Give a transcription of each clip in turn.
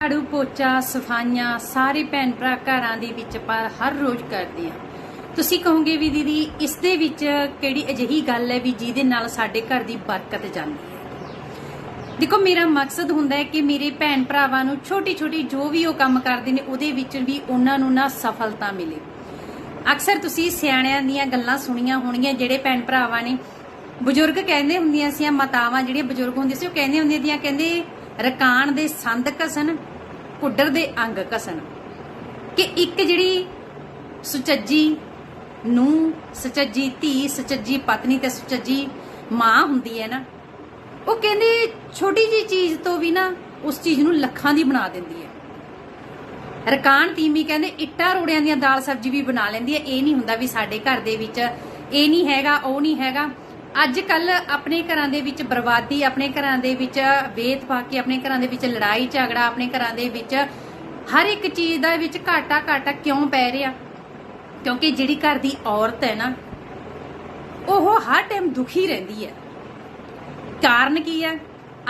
ਝਾੜੂ, ਪੋਚਾ, ਸਫਾਈਆਂ ਸਾਰੇ ਭੈਣ ਭਰਾ ਘਰਾਂ ਦੇ ਵਿੱਚ ਪਰ ਹਰ ਰੋਜ਼ ਕਰਦੇ ਆ ਤੁਸੀਂ ਕਹੋਗੇ ਵੀ ਦੀਦੀ, ਇਸ ਦੇ ਵਿੱਚ ਕਿਹੜੀ ਅਜਿਹੀ ਗੱਲ ਹੈ ਵੀ ਜਿਹਦੇ ਨਾਲ ਸਾਡੇ ਘਰ ਦੀ ਬਰਕਤ ਜਾਂਦੀ ਹੈ? ਦੇਖੋ, ਮੇਰਾ ਮਕਸਦ ਹੁੰਦਾ ਹੈ ਕਿ ਮੇਰੇ ਭੈਣ ਭਰਾਵਾਂ ਨੂੰ ਛੋਟੀ ਛੋਟੀ ਜੋ ਵੀ ਉਹ ਕੰਮ ਕਰਦੇ ਨੇ, ਉਹਦੇ ਵਿੱਚ ਵੀ ਉਹਨਾਂ ਨੂੰ ਨਾ ਸਫਲਤਾ ਮਿਲੇ। ਅਕਸਰ ਤੁਸੀਂ ਸਿਆਣਿਆਂ ਦੀਆਂ ਗੱਲਾਂ ਸੁਣੀਆਂ ਹੋਣਗੀਆਂ, ਜਿਹੜੇ ਭੈਣ ਭਰਾਵਾਂ ਨੇ ਬਜ਼ੁਰਗ ਕਹਿੰਦੇ ਹੁੰਦੀਆਂ ਸੀ ਮਾਤਾਵਾਂ ਜਿਹੜੀਆਂ ਬਜ਼ੁਰਗ ਹੁੰਦੀਆਂ ਸੀ, ਉਹ ਕਹਿੰਦੇ ਹੁੰਦੀਆਂ ਦੀਆਂ ਕਹਿੰਦੇ ਰਕਾਨ ਦੇ ਸੰਦ ਕਸਨ ਕੁੱਡਰ ਦੇ ਅੰਗ ਕਸਣ। ਕਿ ਇੱਕ ਜਿਹੜੀ ਸੁਚੱਜੀ ਨੂੰ ਸੁਚੱਜੀ ਧੀ, ਸੁਚੱਜੀ ਪਤਨੀ ਤੇ ਸੁਚੱਜੀ ਮਾਂ ਹੁੰਦੀ ਹੈ ਨਾ, ਉਹ ਕਹਿੰਦੇ ਛੋਟੀ ਜੀ ਚੀਜ਼ ਤੋਂ ਵੀ ਨਾ ਉਸ ਚੀਜ਼ ਨੂੰ ਲੱਖਾਂ ਦੀ ਬਣਾ ਦਿੰਦੀ ਹੈ। ਰਕਾਨ ਤੀਮੀ ਕਹਿੰਦੇ ਇੱਟਾਂ ਰੋੜਿਆਂ ਦੀਆਂ ਦਾਲ ਸਬਜ਼ੀ ਵੀ ਬਣਾ ਲੈਂਦੀ ਹੈ। ਇਹ ਨਹੀਂ ਹੁੰਦਾ ਵੀ ਸਾਡੇ ਘਰ ਦੇ ਵਿੱਚ ਇਹ ਨਹੀਂ ਹੈਗਾ, ਉਹ ਨਹੀਂ ਹੈਗਾ। ਅੱਜ ਕੱਲ ਆਪਣੇ ਘਰਾਂ ਦੇ ਵਿੱਚ ਬਰਬਾਦੀ, ਆਪਣੇ ਘਰਾਂ ਦੇ ਵਿੱਚ ਵੇਤ ਕੇ, ਆਪਣੇ ਘਰਾਂ ਦੇ ਵਿੱਚ ਲੜਾਈ, ਝਗੜਾ, ਆਪਣੇ ਘਰਾਂ ਦੇ ਵਿੱਚ ਹਰ ਇੱਕ ਚੀਜ਼ ਦਾ ਵਿੱਚ ਘਾਟਾ ਘਾਟਾ ਕਿਉਂ ਪੈ ਰਿਹਾ? ਕਿਉਂਕਿ ਜਿਹੜੀ ਘਰ ਦੀ ਔਰਤ ਹੈ ਨਾ, ਉਹ ਹਰ ਟਾਈਮ ਦੁਖੀ ਰਹਿੰਦੀ ਹੈ। ਕਾਰਨ ਕੀ ਹੈ?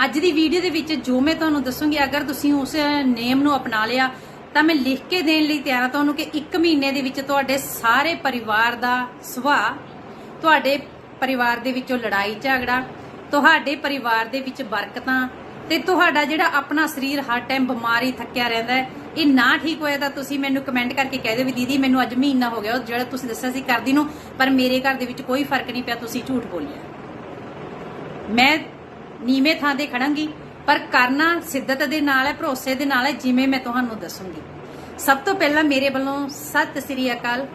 ਅੱਜ ਦੀ ਵੀਡੀਓ ਦੇ ਵਿੱਚ ਜੋ ਮੈਂ ਤੁਹਾਨੂੰ ਦੱਸੂਗੀ, ਅਗਰ ਤੁਸੀਂ ਉਸ ਨੇਮ ਨੂੰ ਅਪਣਾ ਲਿਆ, ਤਾਂ ਮੈਂ ਲਿਖ ਕੇ ਦੇਣ ਲਈ ਤਿਆਰ ਹਾਂ ਤੁਹਾਨੂੰ ਕਿ 1 ਮਹੀਨੇ ਦੇ ਵਿੱਚ ਤੁਹਾਡੇ ਸਾਰੇ ਪਰਿਵਾਰ ਦਾ ਸੁਭਾਅ, ਤੁਹਾਡੇ ਪਰਿਵਾਰ ਦੇ ਵਿੱਚੋਂ ਲੜਾਈ, ਝਗੜਾ, ਤੁਹਾਡੇ ਪਰਿਵਾਰ ਦੇ ਵਿੱਚ ਬਰਕਤਾਂ ਤੇ ਤੁਹਾਡਾ ਜਿਹੜਾ ਆਪਣਾ ਸਰੀਰ ਹਰ ਟਾਈਮ ਬਿਮਾਰੀ ਥੱਕਿਆ ਰਹਿੰਦਾ ਹੈ, ਇਹ ਨਾ ਠੀਕ ਹੋਇਆ ਤਾਂ ਤੁਸੀਂ ਮੈਨੂੰ ਕਮੈਂਟ ਕਰਕੇ ਕਹਿ ਦਿਓ ਵੀ ਦੀਦੀ, ਮੈਨੂੰ ਅੱਜ ਮਹੀਨਾ ਹੋ ਗਿਆ ਜਿਹੜਾ ਤੁਸੀਂ ਦੱਸਿਆ ਸੀ ਕਰਦੀ ਨੂੰ, ਪਰ ਮੇਰੇ ਘਰ ਦੇ ਵਿੱਚ ਕੋਈ ਫ਼ਰਕ ਨਹੀਂ ਪਿਆ, ਤੁਸੀਂ ਝੂਠ ਬੋਲਿਆ। ਮੈਂ ਨੀਵੇਂ ਥਾਂ ਤੇ ਖੜਾਂਗੀ, ਪਰ ਕਰਨਾ ਸਿੱਧਤ ਦੇ ਨਾਲ ਹੈ, ਭਰੋਸੇ ਦੇ ਨਾਲ ਹੈ, ਜਿਵੇਂ ਮੈਂ ਤੁਹਾਨੂੰ ਦੱਸੂੰਗੀ। ਸਭ ਤੋਂ ਪਹਿਲਾਂ ਮੇਰੇ ਵੱਲੋਂ ਸਤਿ ਸ੍ਰੀ ਅਕਾਲ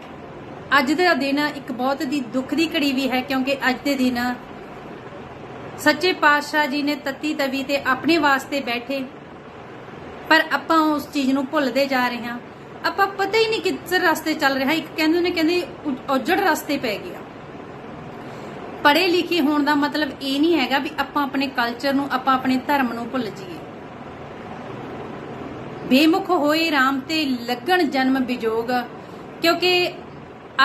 ਅੱਜ ਦਾ ਦਿਨ ਇੱਕ ਬਹੁਤ ਦੀ ਦੁੱਖ ਦੀ ਘੜੀ ਵੀ ਹੈ, ਕਿਉਂਕਿ ਅੱਜ ਦੇ ਦਿਨ ਸੱਚੇ ਪਾਤਸ਼ਾਹ ਜੀ ਨੇ ਤੱਤੀ ਤਵੀ ਤੇ ਆਪਣੇ ਵਾਸਤੇ ਬੈਠੇ। ਪਰ ਆਪਾਂ ਉਸ ਚੀਜ਼ ਨੂੰ ਭੁੱਲਦੇ ਜਾ ਰਹੇ ਹਾਂ। ਆਪਾਂ ਪਤਾ ਹੀ ਨਹੀਂ ਕਿੱਧਰ ਰਸਤੇ ਚੱਲ ਰਿਹਾ ਇੱਕ ਕਹਿੰਦੇ ਨੇ, ਕਹਿੰਦੇ ਉਜੜ ਰਸਤੇ ਪੈ ਗਿਆ। ਪੜ੍ਹੇ ਲਿਖੇ ਹੋਣ ਦਾ ਮਤਲਬ ਇਹ ਨਹੀਂ ਹੈਗਾ ਵੀ ਆਪਾਂ ਆਪਣੇ ਕਲਚਰ ਨੂੰ, ਆਪਾਂ ਆਪਣੇ ਧਰਮ ਨੂੰ ਭੁੱਲ ਜਾਈਏ। ਬੇਮੁਖ ਹੋਏ RAM ਤੇ ਲੱਗਣ ਜਨਮ ਵਿਜੋਗ ਕਿਉਂਕਿ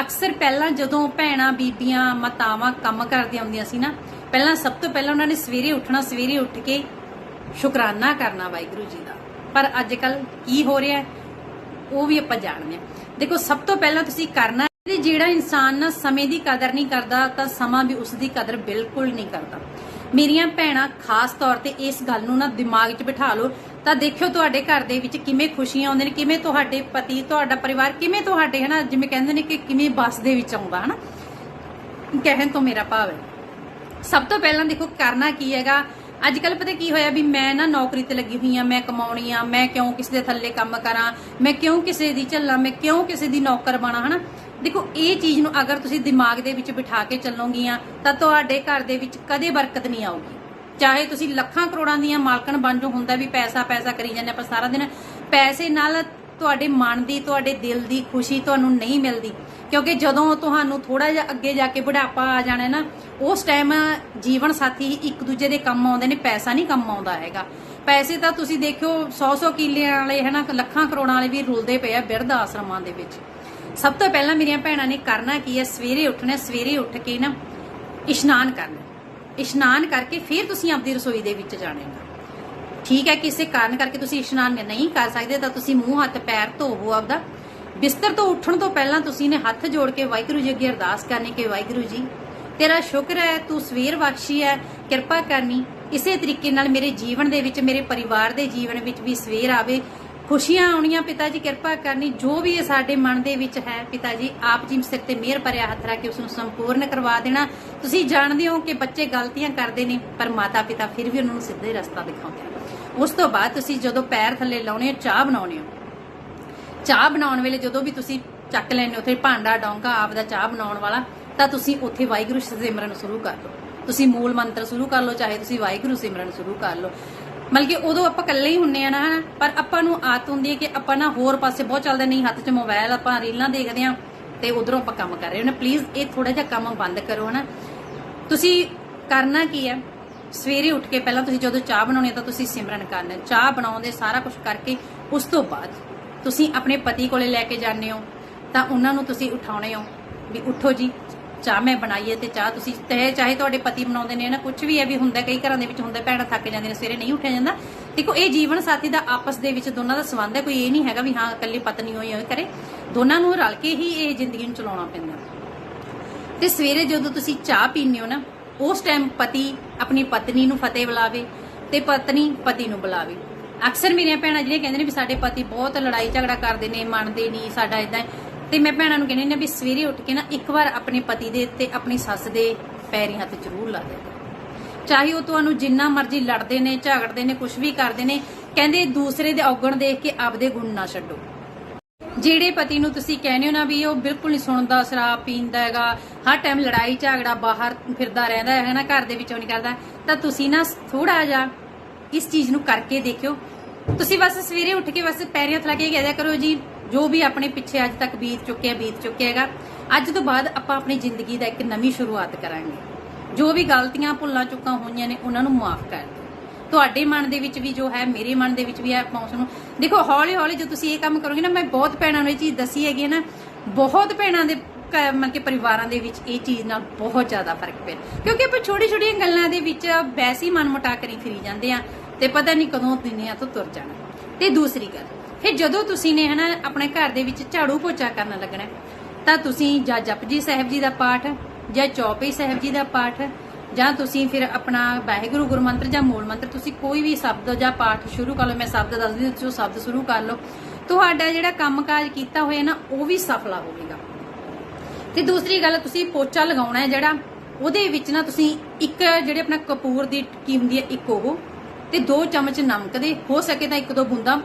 ਅਕਸਰ ਪਹਿਲਾਂ ਜਦੋਂ ਭੈਣਾਂ, ਬੀਬੀਆਂ, ਮਾਤਾਵਾਂ ਕੰਮ ਕਰਦੀਆਂ ਹੁੰਦੀਆਂ ਸੀ ਨਾ, ਪਹਿਲਾਂ ਸਭ ਤੋਂ ਪਹਿਲਾਂ ਉਹਨਾਂ ਨੇ ਸਵੇਰੇ ਉੱਠਣਾ, ਸਵੇਰੇ ਉੱਠ ਕੇ ਸ਼ੁਕਰਾਨਾ ਕਰਨਾ ਵਾਹਿਗੁਰੂ ਜੀ ਦਾ। ਪਰ ਅੱਜ ਕੱਲ ਕੀ ਹੋ ਰਿਹਾ ਉਹ ਵੀ ਆਪਾਂ ਜਾਣਦੇ ਹਾਂ। ਦੇਖੋ, ਸਭ ਤੋਂ ਪਹਿਲਾਂ ਤੁਸੀਂ ਕਰਨਾ ਤੇ ਜਿਹੜਾ ਇਨਸਾਨ ਨਾ ਸਮੇਂ ਦੀ ਕਦਰ ਨਹੀਂ ਕਰਦਾ, ਤਾਂ ਸਮਾਂ ਵੀ ਉਸ ਦੀ ਕਦਰ ਬਿਲਕੁਲ ਨਹੀਂ ਕਰਦਾ। ਮੇਰੀਆਂ ਭੈਣਾਂ, ਖਾਸ ਤੌਰ ਤੇ ਇਸ ਗੱਲ ਨੂੰ ਨਾ ਦਿਮਾਗ 'ਚ ਬਿਠਾ ਲਓ ਤਾਂ ਦੇਖਿਓ ਤੁਹਾਡੇ ਘਰ ਦੇ ਵਿੱਚ ਕਿਵੇਂ ਖੁਸ਼ੀਆਂ ਆਉਂਦੀਆਂ ਨੇ, ਕਿਵੇਂ ਤੁਹਾਡੇ ਪਤੀ, ਤੁਹਾਡਾ ਪਰਿਵਾਰ ਕਿਵੇਂ ਤੁਹਾਡੇ, ਹਨਾ, ਜਿਵੇਂ ਕਹਿੰਦੇ ਨੇ ਕਿ ਕਿਵੇਂ ਬੱਸ ਦੇ ਵਿੱਚ ਆਉਂਦਾ, ਹਨਾ। ਕਹਿਣ ਤੋਂ ਮੇਰਾ ਭਾਵ ਹੈ। ਸਭ ਤੋਂ ਪਹਿਲਾਂ ਦੇਖੋ ਕਰਨਾ ਕੀ ਹੈਗਾ। ਅੱਜ ਕੱਲ ਪਤਾ ਕੀ ਹੋਇਆ ਵੀ ਮੈਂ ਨਾ ਨੌਕਰੀ ਤੇ ਲੱਗੀ ਹੋਈ ਆ ਮੈਂ ਕਮਾਉਣੀ ਆ, ਮੈਂ ਕਿਉਂ ਕਿਸੇ ਦੇ ਥੱਲੇ ਕੰਮ ਕਰਾਂ, ਮੈਂ ਕਿਉਂ ਕਿਸੇ ਦੀ ਝੱਲਾਂ, ਮੈਂ ਕਿਉਂ ਕਿਸੇ ਦੀ ਨੌਕਰ ਬਣਾ, ਹਨਾ। ਦੇਖੋ ਇਹ ਚੀਜ਼ ਨੂੰ ਅਗਰ ਤੁਸੀਂ ਦਿਮਾਗ ਦੇ ਵਿੱਚ ਬਿਠਾ ਕੇ ਚੱਲੋਗੀਆਂ, ਤਾਂ ਤੁਹਾਡੇ ਘਰ ਦੇ ਵਿੱਚ ਕਦੇ ਬਰਕਤ ਨਹੀਂ ਆਉਗੀ ਚਾਹੇ ਤੁਸੀਂ ਲੱਖਾਂ ਕਰੋੜਾਂ ਦੀਆਂ ਮਾਲਕਣ ਬਣ ਜੋ ਹੁੰਦਾ ਵੀ ਪੈਸਾ ਪੈਸਾ ਕਰੀ ਜਾਂਦੇ ਆਪਾਂ ਸਾਰਾ ਦਿਨ। ਪੈਸੇ ਨਾਲ ਤੁਹਾਡੇ ਮਨ ਦੀ, ਤੁਹਾਡੇ ਦਿਲ ਦੀ ਖੁਸ਼ੀ ਤੁਹਾਨੂੰ ਨਹੀਂ ਮਿਲਦੀ। ਕਿਉਂਕਿ ਜਦੋਂ ਤੁਹਾਨੂੰ ਥੋੜਾ ਜਿਹਾ ਅੱਗੇ ਜਾ ਕੇ ਬੁਢਾਪਾ ਆ ਜਾਣਾ ਨਾ, ਉਸ ਟਾਈਮ ਜੀਵਨ ਸਾਥੀ ਹੀ ਇੱਕ ਦੂਜੇ ਦੇ ਕੰਮ ਆਉਂਦੇ ਨੇ, ਪੈਸਾ ਨਹੀਂ ਕੰਮ ਆਉਂਦਾ ਹੈਗਾ। ਪੈਸੇ ਤਾਂ ਤੁਸੀਂ ਦੇਖਿਓ 100-100 ਕਿੱਲਿਆਂ ਵਾਲੇ, ਹਨਾ, ਲੱਖਾਂ ਕਰੋੜਾਂ ਵਾਲੇ ਵੀ ਰੁਲਦੇ ਪਏ ਆ ਬਿਰਧ ਆਸ਼ਰਮਾਂ ਦੇ ਵਿੱਚ। ਸਭ ਤੋਂ ਪਹਿਲਾਂ ਮੇਰੀਆਂ ਭੈਣਾਂ ਨੇ ਕਰਨਾ ਕੀ ਹੈ? ਸਵੇਰੇ ਉੱਠਣਾ, ਸਵੇਰੇ ਉੱਠ ਕੇ ਨਾ ਇਸ਼ਨਾਨ ਕਰਨਾ। ਇਸ਼ਨਾਨ ਕਰਕੇ ਫਿਰ ਤੁਸੀਂ ਆਪਣੀ ਰਸੋਈ ਦੇ ਵਿੱਚ ਜਾਣੇਗਾ ਠੀਕ ਹੈ, ਕਿਸੇ ਕਾਰਨ ਕਰਕੇ ਤੁਸੀਂ ਇਸ਼ਨਾਨ ਨਹੀਂ ਕਰ ਸਕਦੇ, ਤਾਂ ਤੁਸੀਂ ਮੂੰਹ ਹੱਥ ਪੈਰ ਧੋਵੋ ਆਪਦਾ। ਬਿਸਤਰ ਤੋਂ ਉੱਠਣ ਤੋਂ ਪਹਿਲਾਂ ਤੁਸੀਂ ਨੇ ਹੱਥ ਜੋੜ ਕੇ ਵਾਹਿਗੁਰੂ ਜੀ ਅੱਗੇ ਅਰਦਾਸ ਕਰਨੀ ਕਿ ਵਾਹਿਗੁਰੂ ਜੀ, ਤੇਰਾ ਸ਼ੁਕਰ ਹੈ, ਤੂੰ ਸਵੇਰ ਬਖਸ਼ੀ ਹੈ, ਕਿਰਪਾ ਕਰਨੀ। ਇਸੇ ਤਰੀਕੇ ਨਾਲ ਮੇਰੇ ਜੀਵਨ ਦੇ ਵਿੱਚ, ਮੇਰੇ ਪਰਿਵਾਰ ਦੇ ਜੀਵਨ ਵਿੱਚ ਵੀ ਸਵੇਰ ਆਵੇ ਖੁਸ਼ੀਆਂ ਆਉਣੀਆਂ ਪਿਤਾ ਜੀ ਕਿਰਪਾ ਕਰਨੀ, ਜੋ ਵੀ ਇਹ ਸਾਡੇ ਮਨ ਦੇ ਵਿੱਚ ਹੈ ਪਿਤਾ ਜੀ ਆਪ ਜੀ ਸਿਰ ਤੇ ਮਿਹਰ ਭਰਿਆ ਹੱਥ ਰੱਖ ਕੇ ਉਸ ਨੂੰ ਸੰਪੂਰਨ ਕਰਵਾ ਦੇਣਾ। ਤੁਸੀਂ ਜਾਣਦੇ ਹੋ ਕਿ ਬੱਚੇ ਗਲਤੀਆਂ ਕਰਦੇ ਨੇ, ਪਰ ਮਾਤਾ ਪਿਤਾ ਫਿਰ ਵੀ ਉਹਨਾਂ ਨੂੰ ਸਿੱਧੇ ਰਸਤਾ ਦਿਖਾਉਂਦੇ ਆ ਉਸ ਤੋਂ ਬਾਅਦ ਤੁਸੀਂ ਜਦੋਂ ਪੈਰ ਥੱਲੇ ਲਾਉਣੇ ਹੋ, ਚਾਹ ਬਣਾਉਣੇ ਹੋ। ਚਾਹ ਬਣਾਉਣ ਵੇਲੇ ਜਦੋਂ ਵੀ ਤੁਸੀਂ ਚੱਕ ਲੈਣੇ ਉੱਥੇ ਭਾਂਡਾ, ਡੌਂਗਾ, ਆਪ ਦਾ ਚਾਹ ਬਣਾਉਣ ਵਾਲਾ, ਤਾਂ ਤੁਸੀਂ ਉੱਥੇ ਵਾਹਿਗੁਰੂ ਸਿਮਰਨ ਸ਼ੁਰੂ ਕਰ ਲਓ ਤੁਸੀਂ ਮੂਲ ਮੰਤਰ ਸ਼ੁਰੂ ਕਰ ਲਓ, ਚਾਹੇ ਤੁਸੀਂ ਵਾਹਿਗੁਰੂ ਸਿਮਰਨ ਸ਼ੁਰੂ ਕਰ ਲਓ। ਮਤਲਬ ਉਦੋਂ ਆਪਾਂ ਇਕੱਲੇ ਹੀ ਹੁੰਨੇ ਆ ਨਾ ਪਰ ਆਪਾਂ ਨੂੰ ਆਦਤ ਹੁੰਦੀ ਹੈ ਕਿ ਆਪਾਂ ਨਾ ਹੋਰ ਪਾਸੇ ਬਹੁਤ ਚੱਲਦੇ ਨਹੀਂ, ਹੱਥ 'ਚ ਮੋਬਾਈਲ ਆਪਾਂ ਰੀਲਾਂ ਦੇਖਦੇ ਆ ਤੇ ਉਧਰੋਂ ਆਪਾਂ ਕੰਮ ਕਰ ਰਹੇ ਹਾਂ। ਪਲੀਜ਼ ਇਹ ਥੋੜਾ ਜਿਹਾ ਕੰਮ ਬੰਦ ਕਰੋ, ਹਨਾ? ਤੁਸੀਂ ਕਰਨਾ ਕੀ ਹੈ? ਸਵੇਰੇ ਉੱਠ ਕੇ ਪਹਿਲਾਂ ਤੁਸੀਂ ਜਦੋਂ ਚਾਹ ਬਣਾਉਣੀ ਤਾਂ ਤੁਸੀਂ ਸਿਮਰਨ ਕਰਨਾ ਚਾਹ ਬਣਾਉਂਦੇ ਸਾਰਾ ਕੁਝ ਕਰਕੇ ਉਸ ਤੋਂ ਬਾਅਦ ਤੁਸੀਂ ਆਪਣੇ ਪਤੀ ਕੋਲੇ ਲੈ ਕੇ ਜਾਂਦੇ ਹੋ ਤਾਂ ਉਹਨਾਂ ਨੂੰ ਤੁਸੀਂ ਉਠਾਉਣੇ ਹੋ ਵੀ ਉੱਠੋ ਜੀ ਚਾਹ ਮੈਂ ਬਣਾਈਏ ਤੇ ਚਾਹ ਤੁਸੀਂ ਤੇ ਚਾਹੇ ਤੁਹਾਡੇ ਪਤੀ ਬਣਾਉਂਦੇ ਨੇ ਨਾ ਕੁਝ ਵੀ ਹੈ ਵੀ ਹੁੰਦਾ, ਕਈ ਘਰਾਂ ਦੇ ਵਿੱਚ ਹੁੰਦਾ, ਭੈਣਾਂ ਥੱਕ ਜਾਂਦੀਆਂ ਨੇ, ਸਵੇਰੇ ਨਹੀਂ ਉੱਠਿਆ ਜਾਂਦਾ। ਦੇਖੋ, ਇਹ ਜੀਵਨ ਸਾਥੀ ਦਾ ਆਪਸ ਦੇ ਵਿੱਚ ਦੋਨਾਂ ਦਾ ਸੰਬੰਧ ਹੈ, ਕੋਈ ਇਹ ਨਹੀਂ ਹੈਗਾ ਵੀ ਹਾਂ, ਇਕੱਲੀ ਪਤਨੀ ਹੋਈ ਹੋਏ ਕਰੇ ਦੋਨਾਂ ਨੂੰ ਰਲ ਕੇ ਹੀ ਇਹ ਜ਼ਿੰਦਗੀ ਨੂੰ ਚਲਾਉਣਾ ਪੈਂਦਾ। ਤੇ ਸਵੇਰੇ ਜਦੋਂ ਤੁਸੀਂ ਚਾਹ ਪੀਂਦੇ ਹੋ ਨਾ, ਉਸ ਟਾਈਮ ਪਤੀ ਆਪਣੀ ਪਤਨੀ ਨੂੰ ਫਤਿਹ ਬੁਲਾਵੇ ਤੇ ਪਤਨੀ ਪਤੀ ਨੂੰ ਬੁਲਾਵੇ। ਅਕਸਰ ਮੇਰੀਆਂ ਭੈਣਾਂ ਜਿਹੜੀਆਂ ਕਹਿੰਦੇ ਨੇ ਵੀ ਸਾਡੇ ਪਤੀ ਬਹੁਤ ਲੜਾਈ ਝਗੜਾ ਕਰਦੇ ਨੇ, ਮੰਨਦੇ ਨਹੀਂ, ਸਾਡਾ ਇਦਾਂ ਤੇ ਮੈਂ ਭੈਣਾਂ ਨੂੰ ਕਹਿੰਦੀ ਨੇ ਵੀ ਸਵੇਰੇ ਉੱਠ ਕੇ ਨਾ ਇੱਕ ਵਾਰ ਆਪਣੇ ਪਤੀ ਦੇ ਤੇ ਆਪਣੀ ਸੱਸ ਦੇ ਪੈਰੀ ਹੱਥ ਜ਼ਰੂਰ ਲਾ ਦੇ ਚਾਹੇ ਉਹ ਤੁਹਾਨੂੰ ਜਿੰਨਾ ਮਰਜ਼ੀ ਲੜਦੇ ਨੇ, ਝਗੜਦੇ ਨੇ ਕੁਝ ਵੀ ਕਰਦੇ ਨੇ, ਕਹਿੰਦੇ ਦੂਸਰੇ ਦੇ ਔਗਣ ਦੇਖ ਕੇ ਆਪਦੇ ਗੁਣ ਨਾ ਛੱਡੋ। ਜਿਹੜੇ ਪਤੀ ਨੂੰ ਤੁਸੀਂ ਕਹਿੰਦੇ ਹੋ ਨਾ ਵੀ ਉਹ ਬਿਲਕੁਲ ਨਹੀਂ ਸੁਣਦਾ, ਸ਼ਰਾਬ ਪੀਂਦਾ ਹੈਗਾ, ਹਰ ਟਾਈਮ ਲੜਾਈ, ਝਗੜਾ ਬਾਹਰ ਫਿਰਦਾ ਰਹਿੰਦਾ ਹੈ ਨਾ, ਘਰ ਦੇ ਵਿੱਚੋਂ ਨਹੀਂ ਕਰਦਾ, ਤਾਂ ਤੁਸੀਂ ਨਾ ਥੋੜਾ ਜਿਹਾ ਇਸ ਚੀਜ਼ ਨੂੰ ਕਰਕੇ ਦੇਖਿਓ। ਤੁਸੀਂ ਬਸ ਸਵੇਰੇ ਉੱਠ ਕੇ ਬਸ ਪੈਰੀਂ ਹੱਥ ਲਾ ਕੇ ਕਹਿ ਦਿਆ ਕਰੋ ਜੀ ਜੋ ਵੀ ਆਪਣੇ ਪਿੱਛੇ ਅੱਜ ਤੱਕ ਬੀਤ ਚੁੱਕਿਆ ਬੀਤ ਚੁੱਕਿਆ ਹੈਗਾ, ਅੱਜ ਤੋਂ ਬਾਅਦ ਆਪਾਂ ਆਪਣੀ ਜ਼ਿੰਦਗੀ ਦਾ ਇੱਕ ਨਵੀਂ ਸ਼ੁਰੂਆਤ ਕਰਾਂਗੇ। ਜੋ ਵੀ ਗਲਤੀਆਂ ਭੁੱਲਾਂ ਚੁੱਕਾਂ ਹੋਈਆਂ ਨੇ, ਉਹਨਾਂ ਨੂੰ ਮਾਫ ਕਰ ਦਿਓ। ਤੁਹਾਡੇ ਮਨ ਦੇ ਵਿੱਚ ਵੀ ਜੋ ਹੈ, ਮੇਰੇ ਮਨ ਦੇ ਵਿੱਚ ਵੀ ਹੈ, ਆਪਾਂ ਉਸ ਨੂੰ ਦੇਖੋ ਹੌਲੀ ਹੌਲੀ ਜੋ ਤੁਸੀਂ ਇਹ ਕੰਮ ਕਰੋਗੇ ਨਾ, ਮੈਂ ਬਹੁਤ ਭੈਣਾਂ ਨੂੰ ਇਹ ਚੀਜ਼ ਦੱਸੀ ਹੈਗੀ ਹੈ ਨਾ, ਬਹੁਤ ਭੈਣਾਂ ਦੇ ਮਤਲਬ ਕਿ ਪਰਿਵਾਰਾਂ ਦੇ ਵਿੱਚ ਇਹ ਚੀਜ਼ ਨਾਲ ਬਹੁਤ ਜ਼ਿਆਦਾ ਫ਼ਰਕ ਪਿਆ। ਕਿਉਂਕਿ ਆਪਾਂ ਛੋਟੀ ਛੋਟੀਆਂ ਗੱਲਾਂ ਦੇ ਵਿੱਚ ਵੈਸੇ ਹੀ ਮਨ ਮੁਟਾ ਕਰੀ ਫਿਰੀ ਜਾਂਦੇ ਆ ਤੇ ਪਤਾ ਨਹੀਂ ਕਦੋਂ ਦੁਨੀਆ ਤੋਂ ਤੁਰ ਜਾਣਾ। ਤੇ ਦੂਸਰੀ ਗੱਲ ਫਿਰ ਜਦੋਂ ਤੁਸੀਂ ਨੇ ਹਨਾ ਆਪਣੇ ਘਰ ਦੇ ਵਿੱਚ ਝਾੜੂ ਪੋਚਾ ਕਰਨ ਲੱਗਣਾ, ਤਾਂ ਤੁਸੀਂ ਜਾਂ ਜਪਜੀ ਸਾਹਿਬ ਜੀ ਦਾ ਪਾਠ, ਜਾਂ ਚੌਪਈ ਸਾਹਿਬ ਜੀ ਦਾ ਪਾਠ, ਜਾਂ ਤੁਸੀਂ ਫਿਰ ਆਪਣਾ ਵਾਹਿਗੁਰੂ ਗੁਰੂ ਜਾਂ ਮੂਲ ਮੰਤਰ, ਤੁਸੀਂ ਕੋਈ ਵੀ ਸ਼ਬਦ ਜਾਂ ਪਾਠ ਸ਼ੁਰੂ ਕਰ ਲਓ, ਮੈਂ ਸ਼ਬਦ ਦੱਸਦੀ ਹਾਂ ਜੋ ਸ਼ਬਦ ਸ਼ੁਰੂ ਕਰ ਲਓ। ਤੁਹਾਡਾ ਜਿਹੜਾ ਕੰਮਕਾਜ ਕੀਤਾ ਹੋਇਆ ਨਾ, ਉਹ ਵੀ ਸਫਲਾ ਹੋਵੇਗਾ। ਤੇ ਦੂਸਰੀ ਗੱਲ, ਤੁਸੀਂ ਪੋਚਾ ਲਗਾਉਣਾ ਹੈ ਜਿਹੜਾ, ਉਹਦੇ ਵਿੱਚ ਨਾ ਤੁਸੀਂ ਇੱਕ ਜਿਹੜੇ ਆਪਣਾ ਕਪੂਰ ਦੀ ਟਿੱਕੀ ਹੁੰਦੀ ਹੈ, ਇੱਕ ਉਹ, ਤੇ ਦੋ ਚਮਚ ਨਮਕ ਦੇ, ਹੋ ਸਕੇ ਤਾਂ ਇੱਕ ਦੋ ਬੂੰਦਾਂ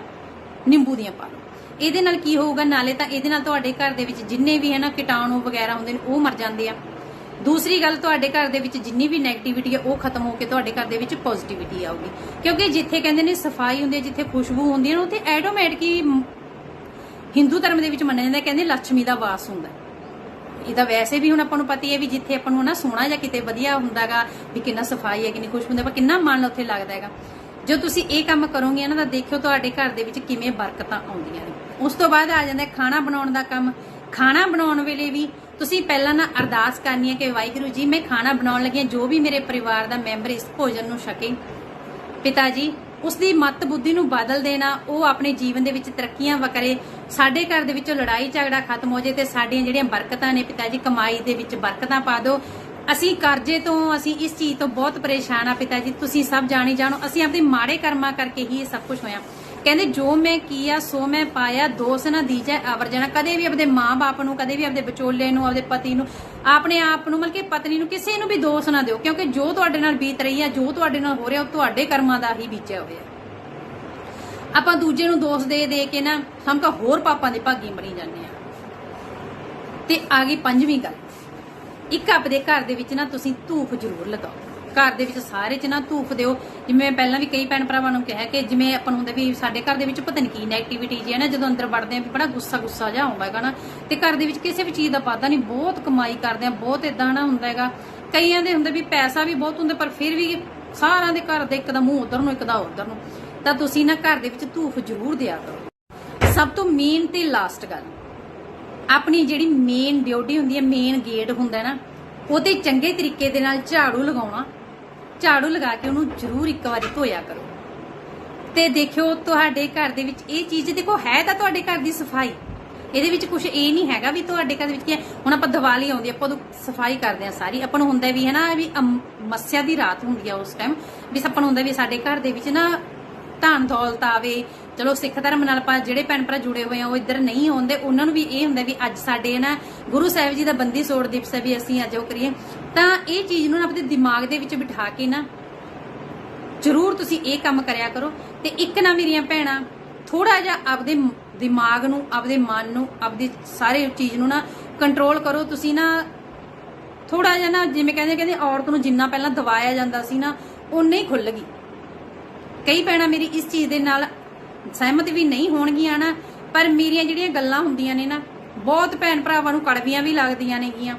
ਨਿੰਬੂ ਦੀਆਂ ਪਾ ਲਓ। ਇਹਦੇ ਨਾਲ ਕੀ ਹੋਊਗਾ? ਨਾਲੇ ਤਾਂ ਇਹਦੇ ਨਾਲ ਤੁਹਾਡੇ ਘਰ ਦੇ ਵਿੱਚ ਜਿੰਨੇ ਵੀ ਹੈ ਨਾ ਕੀਟਾਣੂ ਵਗੈਰਾ ਹੁੰਦੇ ਨੇ, ਉਹ ਮਰ ਜਾਂਦੇ ਆ। ਦੂਸਰੀ ਗੱਲ, ਤੁਹਾਡੇ ਘਰ ਦੇ ਵਿੱਚ ਜਿੰਨੀ ਵੀ 네ਗੇਟਿਵਿਟੀ ਹੈ ਉਹ ਖਤਮ ਹੋ ਕੇ ਤੁਹਾਡੇ ਘਰ ਦੇ ਵਿੱਚ ਪੋਜ਼ਿਟਿਵਿਟੀ ਆਊਗੀ। ਕਿਉਂਕਿ ਜਿੱਥੇ ਕਹਿੰਦੇ ਨੇ ਸਫ਼ਾਈ ਹੁੰਦੀ ਹੈ, ਜਿੱਥੇ ਖੁਸ਼ਬੂ ਹੁੰਦੀ ਹੈ ਉੱਥੇ ਐਟੋਮੈਟਿਕ ਹੀ ਹਿੰਦੂ ਧਰਮ ਦੇ ਵਿੱਚ ਮੰਨਿਆ ਜਾਂਦਾ, ਕਹਿੰਦੇ ਲక్ష్ਮੀ ਦਾ ਵਾਸ ਹੁੰਦਾ। ਇਹਦਾ ਵੈਸੇ ਵੀ ਹੁਣ ਆਪਾਂ ਨੂੰ ਪਤਾ ਹੀ ਹੈ ਵੀ ਜਿੱਥੇ ਆਪਾਂ ਨੂੰ ਨਾ ਸੋਹਣਾ ਜਾਂ ਕਿਤੇ ਵਧੀਆ ਹੁੰਦਾਗਾ, ਵੀ ਕਿੰਨਾ ਸਫ਼ਾਈ ਹੈ, ਕਿੰਨੀ ਖੁਸ਼ਬੂ ਹੁੰਦੀ ਹੈ ਪਰ ਕਿੰਨਾ ਮਨ ਉੱਥੇ ਲੱਗਦਾ ਹੈਗਾ। ਜੋ ਤੁਸੀਂ ਇਹ ਕੰਮ ਕਰੋਗੇ, ਇਹਨਾਂ ਦਾ ਦੇਖਿਓ ਤੁਹਾਡੇ ਘਰ ਦੇ ਵਿੱਚ ਕਿਵੇਂ ਬਰਕਤਾਂ ਆਉਂਦੀਆਂ ਨੇ। ਉਸ ਤੋਂ ਬਾਅਦ ਆ ਜਾਂਦਾ ਖਾਣਾ ਬਣਾਉਣ ਦਾ ਕੰਮ। ਖਾਣਾ ਬਣਾਉਣ ਵੇਲੇ ਵੀ ਤੁਸੀਂ ਪਹਿਲਾਂ ਨਾ ਅਰਦਾਸ ਕਰਨੀ ਹੈ ਕਿ ਵਾਹਿਗੁਰੂ ਜੀ, ਮੈਂ ਖਾਣਾ ਬਣਾਉਣ ਲੱਗੀ ਹਾਂ, ਜੋ ਵੀ ਮੇਰੇ ਪਰਿਵਾਰ ਦਾ ਮੈਂਬਰ ਇਸ ਭੋਜਨ ਨੂੰ ਛਕੇ। ਪਿਤਾ ਜੀ, ਉਸ ਦੀ ਮਤ ਬੁੱਧੀ ਨੂੰ ਬਦਲ ਦੇਣਾ, ਉਹ ਆਪਣੇ ਜੀਵਨ ਦੇ ਵਿੱਚ ਤਰੱਕੀਆਂ ਵਕਰੇ ਸਾਡੇ ਘਰ ਦੇ ਵਿੱਚੋਂ ਲੜਾਈ ਝਗੜਾ ਖਤਮ ਹੋ ਜੇ ਤੇ ਸਾਡੀਆਂ ਜਿਹੜੀਆਂ ਬਰਕਤਾਂ ਨੇ, ਪਿਤਾ ਜੀ, ਕਮਾਈ ਦੇ ਵਿੱਚ ਬਰਕਤਾਂ ਪਾ ਦਿਓ। ਅਸੀਂ ਕਰਜ਼ੇ ਤੋਂ, ਅਸੀਂ ਇਸ ਚੀਜ਼ ਤੋਂ ਬਹੁਤ ਪਰੇਸ਼ਾਨ ਆ ਪਿਤਾ ਜੀ, ਤੁਸੀਂ ਸਭ ਜਾਣੀ ਜਾਣੋ, ਅਸੀਂ ਆਪਣੇ ਮਾੜੇ ਕਰਮਾਂ ਕਰਕੇ ਹੀ ਇਹ ਸਭ ਕੁਝ ਹੋਇਆ। ਕਹਿੰਦੇ, ਜੋ ਮੈਂ ਕੀਆ, ਸੋ ਮੈਂ ਪਾਇਆ, ਦੋਸ ਨਾ ਦੀਜੈ ਆਵਰ ਜਾਣਾ ਕਦੇ ਵੀ ਆਪਣੇ ਮਾਂ-ਬਾਪ ਨੂੰ, ਕਦੇ ਵੀ ਆਪਣੇ ਵਿਚੋਲੇ ਨੂੰ ਆਪਣੇ ਪਤੀ ਨੂੰ, ਆਪਣੇ ਆਪ ਨੂੰ, ਮਤਲਬ ਕਿ ਪਤਨੀ ਨੂੰ, ਕਿਸੇ ਨੂੰ ਵੀ ਦੋਸ਼ ਨਾ ਦਿਓ, ਕਿਉਂਕਿ ਜੋ ਤੁਹਾਡੇ ਨਾਲ ਬੀਤ ਰਹੀ ਹੈ ਜੋ ਤੁਹਾਡੇ ਨਾਲ ਹੋ ਰਿਹਾ, ਉਹ ਤੁਹਾਡੇ ਕਰਮਾਂ ਦਾ ਹੀ ਬੀਜਿਆ ਹੋਇਆ। ਆਪਾਂ ਦੂਜੇ ਨੂੰ ਦੋਸ਼ ਦੇ ਦੇ ਕੇ ਨਾ, ਹਮ ਤਾਂ ਹੋਰ ਪਾਪਾਂ ਦੇ ਭਾਗੀ ਬਣੀ ਜਾਂਦੇ ਆ। ਤੇ ਆ ਗਈ ਪੰਜਵੀਂ ਗੱਲ। ਇੱਕ ਆਪਣੇ ਘਰ ਦੇ ਵਿੱਚ ਨਾ ਤੁਸੀਂ ਧੂਫ ਜ਼ਰੂਰ ਲਗਾਓ। ਘਰ ਦੇ ਵਿੱਚ ਸਾਰੇ ਚ ਨਾ ਧੂਫ ਦਿਓ। ਜਿਵੇਂ ਪਹਿਲਾਂ ਵੀ ਕਈ ਭੈਣ ਭਰਾਵਾਂ ਨੂੰ ਕਿਹਾ ਕਿ ਜਿਵੇਂ ਆਪਾਂ ਨੂੰ ਹੁੰਦਾ ਵੀ ਸਾਡੇ ਘਰ ਦੇ ਵਿੱਚ ਪਤਾ ਨਹੀਂ ਕੀ ਨੈਗੇਟਿਵਿਟੀ ਜੀ ਹੈ ਨਾ, ਜਦੋਂ ਅੰਦਰ ਵੜਦੇ ਆ ਵੀ ਬੜਾ ਗੁੱਸਾ ਗੁੱਸਾ ਜਿਹਾ ਆਉਂਦਾ ਹੈਗਾ ਨਾ। ਤੇ ਘਰ ਦੇ ਵਿੱਚ ਕਿਸੇ ਵੀ ਚੀਜ਼ ਦਾ ਵਾਧਾ ਨਹੀਂ ਬਹੁਤ ਕਮਾਈ ਕਰਦੇ ਆ ਬਹੁਤ ਇਦਾਂ ਨਾ ਹੁੰਦਾ ਹੈਗਾ। ਕਈਆਂ ਦੇ ਹੁੰਦੇ ਵੀ ਪੈਸਾ ਵੀ ਬਹੁਤ ਹੁੰਦਾ, ਪਰ ਫਿਰ ਵੀ ਸਾਰਿਆਂ ਦੇ ਘਰ ਦੇ ਇੱਕ ਦਾ ਮੂੰਹ ਉਧਰ ਨੂੰ, ਇੱਕ ਦਾ ਉਧਰ ਨੂੰ। ਤਾਂ ਤੁਸੀਂ ਨਾ ਘਰ ਦੇ ਵਿੱਚ ਧੂਫ ਜ਼ਰੂਰ ਦਿਆ ਕਰੋ। ਸਭ ਤੋਂ ਮੇਨ ਤੇ ਲਾਸਟ ਗੱਲ। ਆਪਣੀ ਜਿਹੜੀ ਮੇਨ ਡਿਊਟੀ ਹੁੰਦੀ ਹੈ ਮੇਨ ਗੇਟ ਹੁੰਦਾ ਨਾ ਉਹਤੇ ਚੰਗੇ ਤਰੀਕੇ ਦੇ ਨਾਲ ਝਾੜੂ ਲਗਾਉਣਾ, ਝਾੜੂ ਲਗਾ ਕੇ ਉਹਨੂੰ ਜ਼ਰੂਰ ਇੱਕ ਵਾਰੀ ਧੋਇਆ ਕਰੋ। ਤੇ ਦੇਖਿਓ, ਤੁਹਾਡੇ ਘਰ ਦੇ ਵਿੱਚ ਇਹ ਚੀਜ਼ ਦੇਖੋ, ਹੈ ਤਾਂ ਤੁਹਾਡੇ ਘਰ ਦੀ ਸਫ਼ਾਈ। ਇਹਦੇ ਵਿੱਚ ਕੁਝ ਇਹ ਨਹੀਂ ਹੈਗਾ ਵੀ ਤੁਹਾਡੇ ਘਰ ਦੇ ਵਿੱਚ ਕੀ ਹੁਣ ਆਪਾਂ ਦੀਵਾਲੀ ਆਉਂਦੀ ਆਪਾਂ ਉਹ ਸਫ਼ਾਈ ਕਰਦੇ ਆ ਸਾਰੀ। ਆਪਾਂ ਨੂੰ ਹੁੰਦਾ ਵੀ ਹੈ ਨਾ ਵੀ ਅਮ- ਮੱਸਿਆ ਦੀ ਰਾਤ ਹੁੰਦੀ ਆ ਉਸ ਟਾਈਮ ਵੀ ਆਪਾਂ ਨੂੰ ਹੁੰਦਾ ਵੀ ਸਾਡੇ ਘਰ ਦੇ ਵਿੱਚ ਨਾ ਧਨ ਦੌਲਤ ਆਵੇ ਚਲੋ ਸਿੱਖ ਧਰਮ ਨਾਲ ਆਪਾਂ ਜਿਹੜੇ ਭੈਣ ਭਰਾ ਜੁੜੇ ਹੋਏ ਆ, ਉਹ ਇੱਧਰ ਨਹੀਂ ਆਉਂਦੇ, ਉਹਨਾਂ ਨੂੰ ਵੀ ਇਹ ਹੁੰਦਾ ਵੀ ਅੱਜ ਸਾਡੇ ਨਾ, ਗੁਰੂ ਸਾਹਿਬ ਜੀ ਦਾ ਬੰਦੀ ਸੋੜ ਦਿਵਸ ਹੈ ਵੀ ਅਸੀਂ ਅੱਜ ਉਹ ਕਰੀਏ। ਤਾਂ ਇਹ ਚੀਜ਼ ਨੂੰ ਆਪਣੇ ਦਿਮਾਗ ਦੇ ਵਿੱਚ ਬਿਠਾ ਕੇ ਨਾ ਜ਼ਰੂਰ ਤੁਸੀਂ ਇਹ ਕੰਮ ਕਰਿਆ ਕਰੋ ਤੇ ਇੱਕ ਨਾ ਮੇਰੀਆਂ ਭੈਣਾਂ ਥੋੜਾ ਜਿਹਾ ਆਪਦੇ ਦਿਮਾਗ ਨੂੰ, ਆਪਦੇ ਮਨ ਨੂੰ, ਆਪਦੀ ਸਾਰੇ ਚੀਜ਼ ਨੂੰ ਨਾ ਕੰਟਰੋਲ ਕਰੋ। ਤੁਸੀਂ ਨਾ ਥੋੜਾ ਜਿਹਾ ਨਾ ਜਿਵੇਂ ਕਹਿੰਦੇ ਕਹਿੰਦੇ ਔਰਤ ਨੂੰ ਜਿੰਨਾ ਪਹਿਲਾਂ ਦਵਾਇਆ ਜਾਂਦਾ ਸੀ ਨਾ ਉਨੇ ਹੀ ਖੁੱਲ ਗਈ। ਕਈ ਭੈਣਾਂ ਮੇਰੀ ਇਸ ਚੀਜ਼ ਦੇ ਨਾਲ ਸਹਿਮਤ ਵੀ ਨਹੀਂ ਹੋਣਗੀਆਂ ਨਾ ਪਰ ਮੇਰੀਆਂ ਜਿਹੜੀਆਂ ਗੱਲਾਂ ਹੁੰਦੀਆਂ ਨੇ ਨਾ ਬਹੁਤ ਭੈਣ ਭਰਾਵਾਂ ਨੂੰ ਕੜਵੀਆਂ ਵੀ ਲੱਗਦੀਆਂ ਨੇਗੀਆਂ।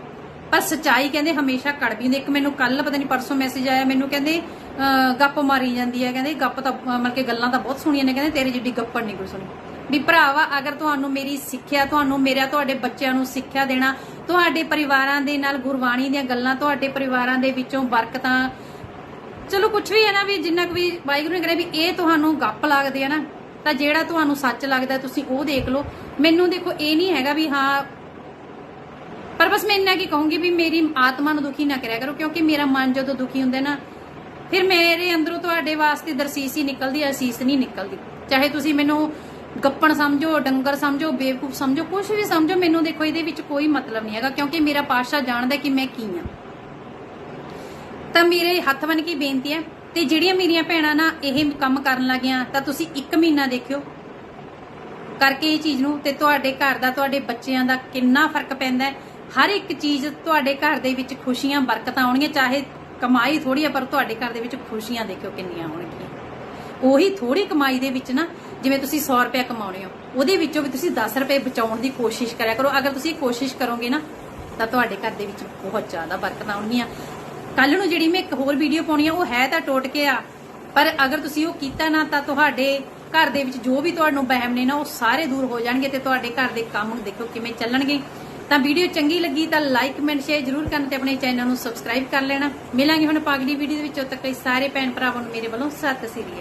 ਪਰ ਸਚਾਈ ਕਹਿੰਦੇ ਹਮੇਸ਼ਾ ਕੜਵੀ ਹੁੰਦੀ। ਇੱਕ ਮੈਨੂੰ ਕੱਲ ਪਤਾ ਨਹੀਂ ਪਰਸੋਂ ਮੈਸੇਜ ਆਇਆ ਮੈਨੂੰ ਕਹਿੰਦੇ ਅਹ, ਗੱਪ ਮਾਰੀ ਜਾਂਦੀ ਹੈ ਕਹਿੰਦੇ ਗੱਪ ਤਾਂ ਮਤਲਬ ਕਿ ਗੱਲਾਂ ਤਾਂ ਬਹੁਤ ਸੁਣੀਆਂ ਨੇ ਕਹਿੰਦੇ ਤੇਰੇ ਜਿੱਡੀ ਗੱਪੜ ਨਹੀਂ ਕੋਈ ਸੁਣੀ। ਵੀ ਭਰਾਵਾ ਅਗਰ ਤੁਹਾਨੂੰ ਮੇਰੀ ਸਿੱਖਿਆ ਤੁਹਾਨੂੰ ਮੇਰਾ ਤੁਹਾਡੇ ਬੱਚਿਆਂ ਨੂੰ ਸਿੱਖਿਆ ਦੇਣਾ ਤੁਹਾਡੇ ਪਰਿਵਾਰਾਂ ਦੇ ਨਾਲ ਗੁਰਬਾਣੀ ਦੀਆਂ ਗੱਲਾਂ ਤੁਹਾਡੇ ਪਰਿਵਾਰਾਂ ਦੇ ਵਿੱਚੋਂ ਬਰਕਤਾਂ ਚਲੋ ਕੁਝ ਵੀ ਹੈ ਨਾ ਵੀ ਜਿੰਨਾ ਕੁ ਵੀ ਵਾਹਿਗੁਰੂ ਨੇ ਕਰਿਆ ਵੀ ਇਹ ਤੁਹਾਨੂੰ ਗੱਪ ਲੱਗਦੇ ਆ ਨਾ ਤਾਂ ਜਿਹੜਾ ਤੁਹਾਨੂੰ ਸੱਚ ਲੱਗਦਾ ਤੁਸੀਂ ਉਹ ਦੇਖ ਲਓ। ਮੈਨੂੰ ਦੇਖੋ, ਇਹ ਨਹੀਂ ਹੈਗਾ ਵੀ ਹਾਂ, ਪਰ ਬਸ ਮੈਂ ਇੰਨਾ ਕੀ ਕਹੂੰਗੀ ਵੀ ਮੇਰੀ ਆਤਮਾ ਨੂੰ ਦੁਖੀ ਨਾ ਕਰਿਆ ਕਰੋ, ਕਿਉਂਕਿ ਮੇਰਾ ਮਨ ਜਦੋਂ ਦੁਖੀ ਹੁੰਦਾ ਨਾ, ਫਿਰ ਮੇਰੇ ਅੰਦਰੋਂ ਤੁਹਾਡੇ ਵਾਸਤੇ ਦਰਸੀਸ ਹੀ ਨਿਕਲਦੀ, ਅਸੀਸ ਨਹੀਂ ਨਿਕਲਦੀ। ਚਾਹੇ ਤੁਸੀਂ ਮੈਨੂੰ ਗੱਪਣ ਸਮਝੋ, ਡੰਗਰ ਸਮਝੋ, ਬੇਵਕੂਫ ਸਮਝੋ ਕੁਝ ਵੀ ਸਮਝੋ, ਮੈਨੂੰ ਦੇਖੋ, ਇਹਦੇ ਵਿੱਚ ਕੋਈ ਮਤਲਬ ਨਹੀਂ ਹੈਗਾ, ਕਿਉਂਕਿ ਮੇਰਾ ਪਾਤਸ਼ਾਹ ਜਾਣਦਾ ਕਿ ਮੈਂ ਕੀ ਹਾਂ। ਤਾਂ ਮੇਰੇ ਹੱਥ ਬਨ ਕੀ ਬੇਨਤੀ ਹੈ ਤੇ ਜਿਹੜੀਆਂ ਮੇਰੀਆਂ ਭੈਣਾਂ ਨਾ ਇਹ ਕੰਮ ਕਰਨ ਲੱਗੀਆਂ, ਤਾਂ ਤੁਸੀਂ 1 ਮਹੀਨਾ ਦੇਖਿਓ ਕਰਕੇ ਇਹ ਚੀਜ਼ ਨੂੰ, ਤੇ ਤੁਹਾਡੇ ਘਰ ਦਾ, ਤੁਹਾਡੇ ਬੱਚਿਆਂ ਦਾ ਕਿੰਨਾ ਫ਼ਰਕ ਪੈਂਦਾ ਹਰ ਇੱਕ ਚੀਜ਼ ਤੁਹਾਡੇ ਘਰ ਦੇ ਵਿੱਚ ਖੁਸ਼ੀਆਂ, ਬਰਕਤਾਂ ਆਉਣਗੀਆਂ, ਚਾਹੇ ਕਮਾਈ ਥੋੜੀ ਆ, ਪਰ ਤੁਹਾਡੇ ਘਰ ਦੇ ਵਿੱਚ ਖੁਸ਼ੀਆਂ ਦੇਖਿਓ ਕਿੰਨੀਆਂ ਹੋਣਗੀਆਂ ਉਹੀ ਥੋੜੀ ਕਮਾਈ ਦੇ ਵਿੱਚ ਨਾ, ਜਿਵੇਂ ਤੁਸੀਂ 100 ਰੁਪਏ ਕਮਾਉਣੇ ਹੋ, ਉਹਦੇ ਵਿੱਚੋਂ ਵੀ ਤੁਸੀਂ 10 ਰੁਪਏ ਬਚਾਉਣ ਦੀ ਕੋਸ਼ਿਸ਼ ਕਰਿਆ ਕਰੋ। ਅਗਰ ਤੁਸੀਂ ਕੋਸ਼ਿਸ਼ ਕਰੋਗੇ ਨਾ, ਤਾਂ ਤੁਹਾਡੇ ਘਰ ਦੇ ਵਿੱਚ ਬਹੁਤ ਜ਼ਿਆਦਾ ਬਰਕਤਾਂ ਆਉਣਗੀਆਂ। ਕੱਲ ਨੂੰ ਜਿਹੜੀ ਮੈਂ ਇੱਕ ਹੋਰ ਵੀਡੀਓ ਪਾਉਣੀ ਆ, ਉਹ ਹੈ ਤਾਂ ਟੋਟ ਕੇ ਆ। ਪਰ ਅਗਰ ਤੁਸੀਂ ਉਹ ਕੀਤਾ ਨਾ, ਤਾਂ ਤੁਹਾਡੇ ਘਰ ਦੇ ਵਿੱਚ ਜੋ ਵੀ ਤੁਹਾਨੂੰ ਬਹਿਮ ਨੇ ਨਾ, ਉਹ ਸਾਰੇ ਦੂਰ ਹੋ ਜਾਣਗੇ ਤੇ ਤੁਹਾਡੇ ਘਰ ਦੇ ਕੰਮ ਦੇਖੋ ਕਿਵੇਂ ਚੱਲਣਗੇ। ਤਾਂ ਵੀਡੀਓ ਚੰਗੀ ਲੱਗੀ ਤਾਂ ਲਾਈਕ ਕਮੈਂਟ ਸ਼ੇਅਰ ਜ਼ਰੂਰ ਕਰਨ ਤੇ ਆਪਣੇ ਚੈਨਲ ਨੂੰ ਸਬਸਕ੍ਰਾਈਬ ਕਰ ਲੈਣਾ। ਮਿਲਾਂਗੇ ਹੁਣ ਪਾਗਲੀ ਵੀਡੀਓ ਦੇ ਵਿੱਚ। ਉਦੋਂ ਤੱਕ ਲਈ ਸਾਰੇ ਭੈਣ ਭਰਾਵਾਂ ਨੂੰ ਮੇਰੇ ਵੱਲੋਂ ਸਤਿ ਸ੍ਰੀ ਅਕਾਲ।